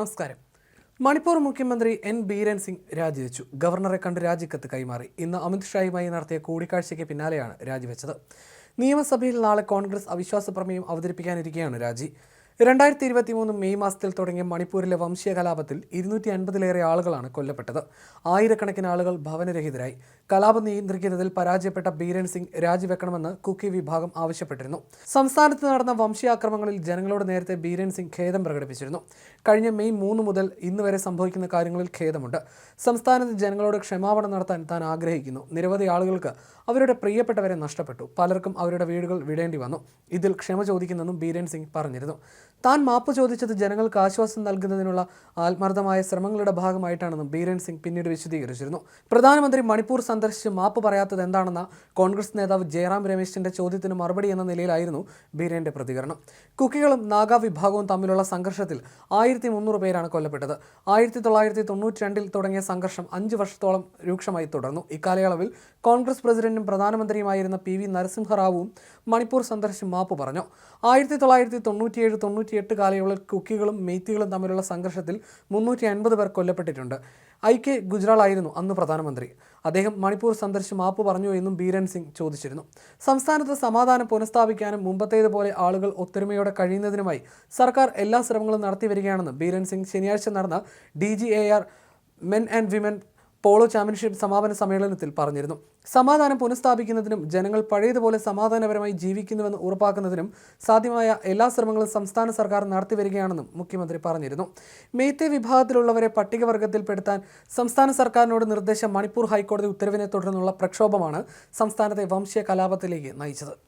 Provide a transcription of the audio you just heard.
നമസ്കാരം. മണിപ്പൂർ മുഖ്യമന്ത്രി എൻ ബീരൻ സിംഗ് രാജിവെച്ചു. ഗവർണറെ കണ്ട് രാജിക്കത്ത് കൈമാറി. ഇന്ന് അമിത്ഷായുമായി നടത്തിയ കൂടിക്കാഴ്ചയ്ക്ക് പിന്നാലെയാണ് രാജിവെച്ചത്. നിയമസഭയിൽ നാളെ കോൺഗ്രസ് അവിശ്വാസ പ്രമേയം അവതരിപ്പിക്കാനിരിക്കെയാണ് രാജി. രണ്ടായിരത്തി ഇരുപത്തി മൂന്ന് മെയ് മാസത്തിൽ തുടങ്ങിയ മണിപ്പൂരിലെ വംശീയ കലാപത്തിൽ ഇരുന്നൂറ്റി അൻപതിലേറെ ആളുകളാണ് കൊല്ലപ്പെട്ടത്. ആയിരക്കണക്കിന് ആളുകൾ ഭവനരഹിതരായി. കലാപം നിയന്ത്രിക്കുന്നതിൽ പരാജയപ്പെട്ട ബീരൻ സിംഗ് രാജിവെക്കണമെന്ന് കുക്കി വിഭാഗം ആവശ്യപ്പെട്ടിരുന്നു. സംസ്ഥാനത്ത് നടന്ന വംശീയാക്രമങ്ങളിൽ ജനങ്ങളോട് നേരത്തെ ബീരൻ സിംഗ് ഖേദം പ്രകടിപ്പിച്ചിരുന്നു. കഴിഞ്ഞ മെയ് മൂന്ന് മുതൽ ഇന്ന് വരെ സംഭവിക്കുന്ന കാര്യങ്ങളിൽ ഖേദമുണ്ട്. സംസ്ഥാനത്ത് ജനങ്ങളോട് ക്ഷമാപണം നടത്താൻ താൻ ആഗ്രഹിക്കുന്നു. നിരവധി ആളുകൾക്ക് അവരുടെ പ്രിയപ്പെട്ടവരെ നഷ്ടപ്പെട്ടു. പലർക്കും അവരുടെ വീടുകൾ വിടേണ്ടി വന്നു. ഇതിൽ ക്ഷമ ചോദിക്കുന്നെന്നും ബീരൻ സിംഗ് പറഞ്ഞിരുന്നു. താൻ മാപ്പ് ചോദിച്ചത് ജനങ്ങൾക്ക് ആശ്വാസം നൽകുന്നതിനുള്ള ആത്മാർത്ഥമായ ശ്രമങ്ങളുടെ ഭാഗമായിട്ടാണെന്നും ബീരൻ സിംഗ് പിന്നീട് വിശദീകരിച്ചിരുന്നു. പ്രധാനമന്ത്രി മണിപ്പൂർ സന്ദർശിച്ച് മാപ്പ് പറയാത്തത് എന്താണെന്ന കോൺഗ്രസ് നേതാവ് ജയറാം രമേശിന്റെ ചോദ്യത്തിന് മറുപടി എന്ന നിലയിലായിരുന്നു ബീരന്റെ പ്രതികരണം. കുക്കികളും നാഗാ വിഭാഗവും തമ്മിലുള്ള സംഘർഷത്തിൽ ആയിരത്തി മുന്നൂറ് പേരാണ് കൊല്ലപ്പെട്ടത്. ആയിരത്തി തൊള്ളായിരത്തി തൊണ്ണൂറ്റി രണ്ടിൽ തുടങ്ങിയ സംഘർഷം അഞ്ച് വർഷത്തോളം രൂക്ഷമായി തുടർന്നു. ഇക്കാലയളവിൽ കോൺഗ്രസ് പ്രസിഡന്റും പ്രധാനമന്ത്രിയുമായിരുന്ന പി വി നരസിംഹറാവുവും മണിപ്പൂർ സന്ദർശിച്ച് മാപ്പ് പറഞ്ഞു. ആയിരത്തി തൊള്ളായിരത്തി തൊണ്ണൂറ്റിയേഴ് തൊണ്ണൂറ്റിയെട്ട് കാലയളവിൽ കുക്കികളും മെയ്ത്തികളും തമ്മിലുള്ള സംഘർഷത്തിൽ മുന്നൂറ്റി അൻപത് പേർ കൊല്ലപ്പെട്ടിട്ടുണ്ട്. ഐ കെ ഗുജറാളായിരുന്നു അന്ന് പ്രധാനമന്ത്രി. അദ്ദേഹം മണിപ്പൂർ സന്ദർശിച്ച് മാപ്പ് പറഞ്ഞു എന്നും ബീരൻ സിംഗ് ചോദിച്ചിരുന്നു. സംസ്ഥാനത്ത് സമാധാനം പുനഃസ്ഥാപിക്കാനും മുമ്പത്തേതുപോലെ ആളുകൾ ഒത്തൊരുമയോടെ കഴിയുന്നതിനുമായി സർക്കാർ എല്ലാ ശ്രമങ്ങളും നടത്തി വരികയാണെന്ന് ബീരൻ സിംഗ് ശനിയാഴ്ച നടന്ന the men and women polo championship സമാപന സമ്മേളനത്തിൽ പറഞ്ഞിരുന്നു. സമാധാനം പുനഃസ്ഥാപിക്കുന്നതിനും ജനങ്ങൾ പഴയതുപോലെ സമാധാനപരമായി ജീവിക്കുന്നുവെന്ന് ഉറപ്പാക്കുന്നതിനും സാധ്യമായ എല്ലാ ശ്രമങ്ങളും സംസ്ഥാന സർക്കാർ നടത്തിവരികയാണെന്നും മുഖ്യമന്ത്രി പറഞ്ഞിരുന്നു. മേത്തെ വിഭാഗത്തിലുള്ളവരെ പട്ടികവർഗത്തിൽപ്പെടുത്താൻ സംസ്ഥാന സർക്കാരിനോട് നിർദ്ദേശം മണിപ്പൂർ ഹൈക്കോടതി ഉത്തരവിനെ തുടർന്നുള്ള പ്രക്ഷോഭമാണ് സംസ്ഥാനത്തെ വംശീയ കലാപത്തിലേക്ക് നയിച്ചത്.